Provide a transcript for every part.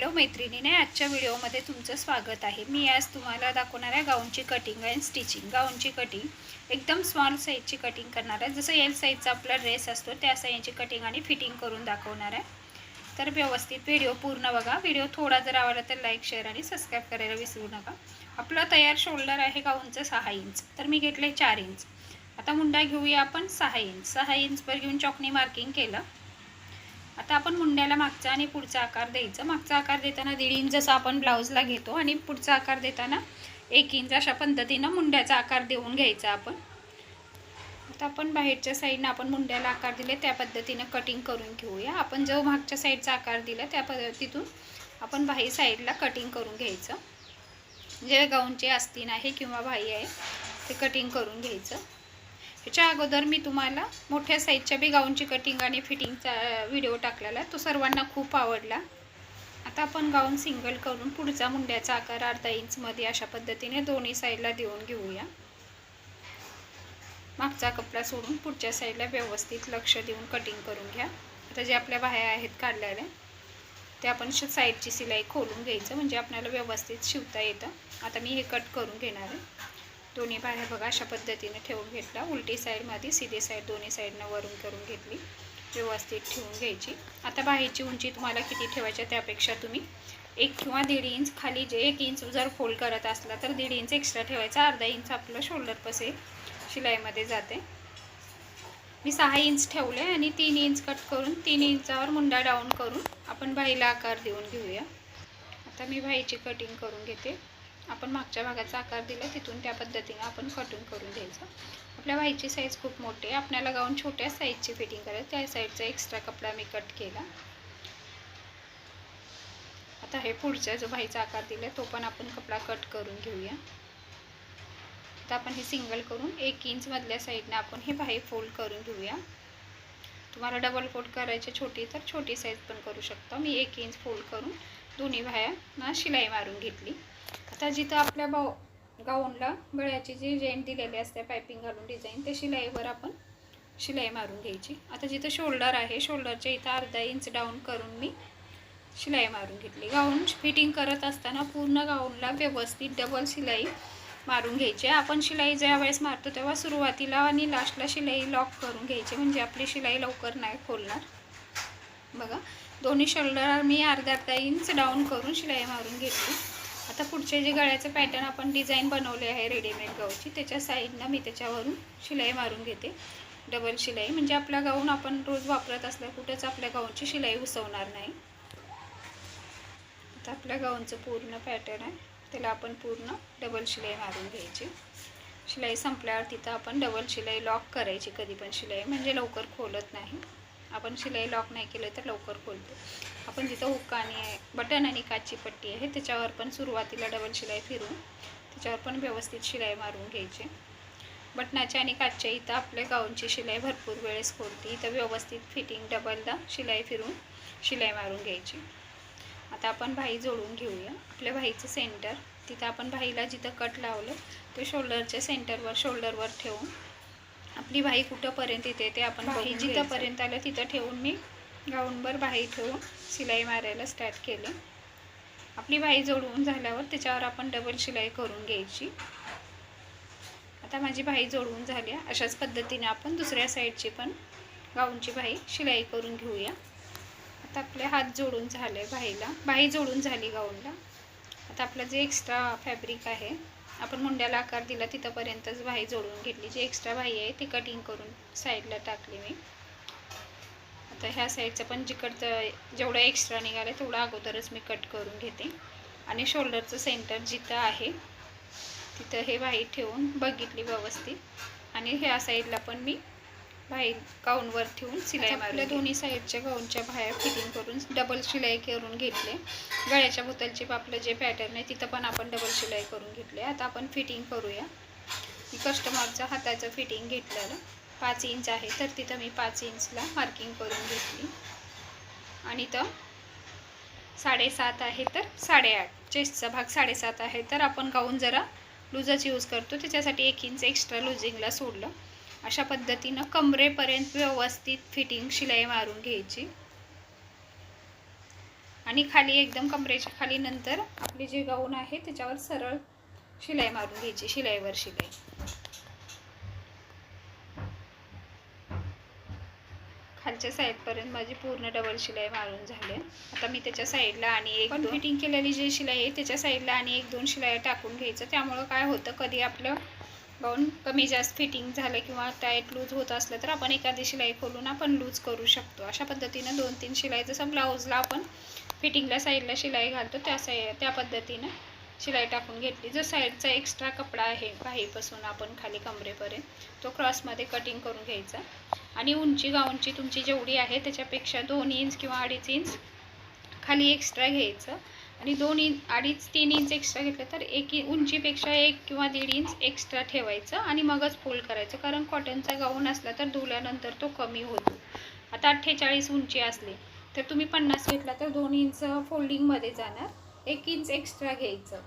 Hello मैत्रिणीने आजच्या व्हिडिओमध्ये तुमचं स्वागत आहे. मी आज तुम्हाला दाखवणार आहे गाऊनची कटिंग अँड स्टिचिंग गाऊनची कटिंग एकदम स्मॉल साईजची कटिंग करणार आहे. जसं एल साईजचा आपला ड्रेस असतो त्या साईजची कटिंग आणि फिटिंग करून दाखवणार आहे. तर व्यवस्थित व्हिडिओ पूर्ण बघा. व्हिडिओ थोडा जर आवडला तर लाईक शेअर आणि सबस्क्राईब करायला विसरू नका. आपलं तयार शोल्डर आहे गाऊनचं सहा इंच तर मी घेतलं चार इंच आता मुंडा घेऊया आपण सहा इंच सहा इंचवर घेऊन चॉकनी मार्किंग केलं. आता आपण मुंड्याला मागचा आणि पुढचा आकार द्यायचा. मागचा आकार देताना दीड इंच जसा आपण ब्लाऊजला घेतो आणि पुढचा आकार देताना एक इंच अशा पद्धतीनं मुंड्याचा आकार देऊन घ्यायचा आपण. आता आपण बाहेरच्या साईडनं आपण मुंड्याला आकार दिले त्या पद्धतीनं कटिंग करून घेऊया. आपण जो मागच्या साईडचा आकार दिला त्या पद्धतीतून आपण बाही साईडला कटिंग करून घ्यायचं. जे गाऊनचे आस्तीन आहे किंवा बाही आहे ते कटिंग करून घ्यायचं. ह्याच्या अगोदर मी तुम्हाला मोठ्या साईजच्या बी गाऊनची कटिंग आणि फिटिंगचा व्हिडिओ टाकलेला. आहे तो सर्वांना खूप आवडला. आता आपण गाऊन सिंगल करून पुढचा मुंड्याचा आकार अर्धा इंचमध्ये अशा पद्धतीने दोन्ही साईडला देऊन घेऊया. मागचा कपडा सोडून पुढच्या साईडला व्यवस्थित लक्ष देऊन कटिंग करून घ्या. आता जे आपल्या बाह्या आहेत काढलेल्या ते आपण श साईडची सिलाई खोलून घ्यायचं म्हणजे आपल्याला व्यवस्थित शिवता येतं. आता मी हे कट करून घेणार आहे. दोन्ही बाहेर बघा अशा पद्धतीने ठेवून घेतला. उलटी साईडमध्ये सीधी साईड दोन्ही साईडनं वरून करून घेतली. व्यवस्थित ठेवून घ्यायची. आता बाहेरची उंची तुम्हाला किती ठेवायची त्यापेक्षा तुम्ही एक किंवा दीड इंच खाली जे एक इंच जर फोल्ड करत असला तर दीड इंच एक्स्ट्रा ठेवायचा. अर्धा इंच आपलं शोल्डर पसे शिलाईमध्ये जाते. मी सहा इंच ठेवले आणि तीन इंच कट करून तीन इंचावर मुंडा डाऊन करून आपण बाईला आकार देऊन घेऊया. आता मी बाईची कटिंग करून घेते. आपण मागच्या भागाचा आकार दिला तिथून त्या पद्धतीने आपण कटिंग करून द्यायचं आपल्या बाईची साईज खूप मोठी आहे. आपल्याला गाऊन छोट्या साईजची फिटिंग करायचं. त्या साईडचा एक्स्ट्रा कपडा मी कट केला. आता हे पुढचा जो बाईचा आकार दिला तो पण आपण कपडा कट करून घेऊया. आता आपण हे सिंगल करून एक इंच मधल्या साईडने आपण हे बाई फोल्ड करून घेऊया. तुम्हाला डबल कोट करायची छोटी तर छोटी साईज पण करू शकता. मी एक इंच फोल्ड करून दोन्ही बाया शिलाई मारून घेतली. आता जिथं आपल्या बाऊ गाऊनला गळ्याची जी जेंट दिलेली असते पायपिंग घालून डिझाईन त्या शिलाईवर आपण शिलाई मारून घ्यायची. आता जिथं शोल्डर आहे शोल्डरच्या इथं अर्धा इंच डाऊन करून मी शिलाई मारून घेतली. गाऊन फिटिंग करत असताना पूर्ण गाऊनला व्यवस्थित डबल शिलाई मारून घ्यायची. आपण शिलाई ज्या वेळेस मारतो तेव्हा सुरुवातीला आणि लास्टला शिलाई लॉक करून घ्यायची म्हणजे आपली शिलाई लवकर नाही खोलणार. बघा दोन्ही शोल्डर मी अर्धा अर्धा इंच डाऊन करून शिलाई मारून घेतली. आता पुढचे जे गळ्याचं पॅटर्न आपण डिझाईन बनवले आहे रेडीमेड गाऊची त्याच्या साईडनं मी त्याच्यावरून शिलाई मारून घेते. डबल शिलाई. म्हणजे आपला गाऊन आपण रोज वापरत असल्या कुठेच आपल्या गाऊनची शिलाई उसवणार नाही. आता आपल्या गाऊनचं पूर्ण पॅटर्न आहे. त्याला आपण पूर्ण डबल शिलाई मारून घ्यायची. शिलाई संपल्यावर तिथं आपण डबल शिलाई लॉक करायची कधी पण शिलाई. म्हणजे लवकर खोलत नाही. आपण शिलाई लॉक नाही केलं तर लवकर खोलतो. आपण जिथं हुक्का आणि बटन आणि काची पट्टी आहे त्याच्यावर पण सुरुवातीला डबल शिलाई फिरून त्याच्यावर पण व्यवस्थित शिलाई मारून घ्यायची. बटनाच्या आणि काचच्या इथं आपल्या गाऊनची शिलाई भरपूर वेळेस खोलते. इथं व्यवस्थित फिटिंग डबलदा शिलाई फिरून शिलाई मारून घ्यायची. आता आपण भाई जोडून घेऊया. आपल्या भाईचं सेंटर तिथं आपण भाईला जिथं कट लावलं ते शोल्डरच्या सेंटरवर शोल्डरवर ठेवून आपली भाई कुठंपर्यंत येते ते आपण भाई जिथंपर्यंत आलं तिथं ठेवून मी गाऊनवर भाई ठेवून शिलाई मारायला स्टार्ट केलं. आपली भाई जोडवून झाल्यावर त्याच्यावर आपण डबल शिलाई करून घ्यायची. आता माझी भाई जोडवून झाली अशाच पद्धतीने आपण दुसऱ्या साईडची पण गाऊनची भाई शिलाई करून घेऊया. आता आपले हात जोडून झाले भाईला. भाई जोडून झाली गाऊनला. आता आपलं जे एक्स्ट्रा फॅब्रिक आहे आपण मुंड्याला आकार दिला तिथंपर्यंतच भाई जोडून घेतली. जी एक्स्ट्रा बाही आहे ती कटिंग करून साईडला टाकली मी. आता ह्या साईडचं पण जिकडचं जेवढं एक्स्ट्रा निघालं तेवढं अगोदरच मी कट करून घेते. आणि शोल्डरचं सेंटर जिथं आहे तिथं हे बाही ठेवून बघितली व्यवस्थित. आणि ह्या साईडला पण मी बाहेर गाऊनवर ठेवून शिलाई मारल्या दोन्ही साईडच्या गाऊनच्या बाहेर फिटिंग करून डबल शिलाई करून घेतले. गळ्याच्या बोतलचे आपलं जे पॅटर्न आहे तिथं पण आपण डबल शिलाई करून घेतले. आता आपण फिटिंग करूया. मी कस्टमरचं हाताचं फिटिंग घेतलेलं. पाच इंच आहे तर तिथं मी पाच इंचला मार्किंग करून घेतली. आणि तर साडेसात आहे तर साडेआठ. चेस्टचा भाग साडेसात आहे तर आपण गाऊन जरा लुजच यूज करतो. त्याच्यासाठी एक इंच एक्स्ट्रा लुझिंगला सोडलं. अशा पद्धतीनं कमरेपर्यंत व्यवस्थित फिटिंग शिलाई मारून घ्यायची. आणि खाली एकदम कमरेच्या खाली नंतर आपली जे गाऊन आहे त्याच्यावर सरळ शिलाई मारून घ्यायची शिलाईवर शिलाई. खालच्या साईडपर्यंत माझी पूर्ण डबल शिलाई मारून झाली. आता मी त्याच्या साईडला आणि एक पण फिटिंग केलेली जी शिलाई आहे त्याच्या साईडला आणि एक दोन शिलाई टाकून घ्यायचं. त्यामुळं काय होतं कधी आपलं गाऊन कमी जास्त फिटिंग झालं किंवा टाईट लूज होत असलं तर आपण एखादी शिलाई खोलून आपण लूज करू शकतो. अशा पद्धतीनं दोन तीन शिलाई जसं ब्लाऊजला आपण फिटिंगला साईडला शिलाई घालतो त्या साई त्या पद्धतीनं शिलाई टाकून घेतली. जो साईडचा एक्स्ट्रा कपडा आहे बाहीपासून आपण खाली कमरेपर्यंत तो क्रॉसमध्ये कटिंग करून घ्यायचा. आणि उंची गाऊनची तुमची जेवढी आहे त्याच्यापेक्षा दोन इंच किंवा अडीच इंच खाली एक्स्ट्रा घ्यायचं. आणि दोन इंच अडीच तीन इंच एक्स्ट्रा घेतलं तर एक उंचीपेक्षा एक किंवा दीड इंच एक्स्ट्रा ठेवायचं आणि मगच फोल्ड करायचं. कारण कॉटनचा गाऊन असला तर धुल्यानंतर तो कमी होतो. आता अठ्ठेचाळीस उंची असली तर तुम्ही पन्नास घेतला तर दोन इंच फोल्डिंगमध्ये जाणार. एक इंच एक्स्ट्रा घ्यायचं.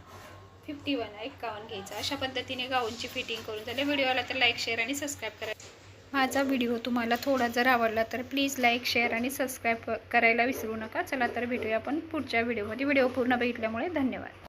फिफ्टी वन एक्कावन्न घ्यायचं. अशा पद्धतीने गाऊनची फिटिंग करून झाले. व्हिडिओला तर लाईक शेअर आणि सबस्क्राईब करायचं माझा व्हिडिओ तुम्हाला थोडा जर आवडला तर प्लीज लाईक शेअर आणि सबस्क्राईब करायला विसरू नका. चला तर भेटूया आपण पुढच्या व्हिडिओमध्ये. व्हिडिओ पूर्ण बघितल्यामुळे धन्यवाद.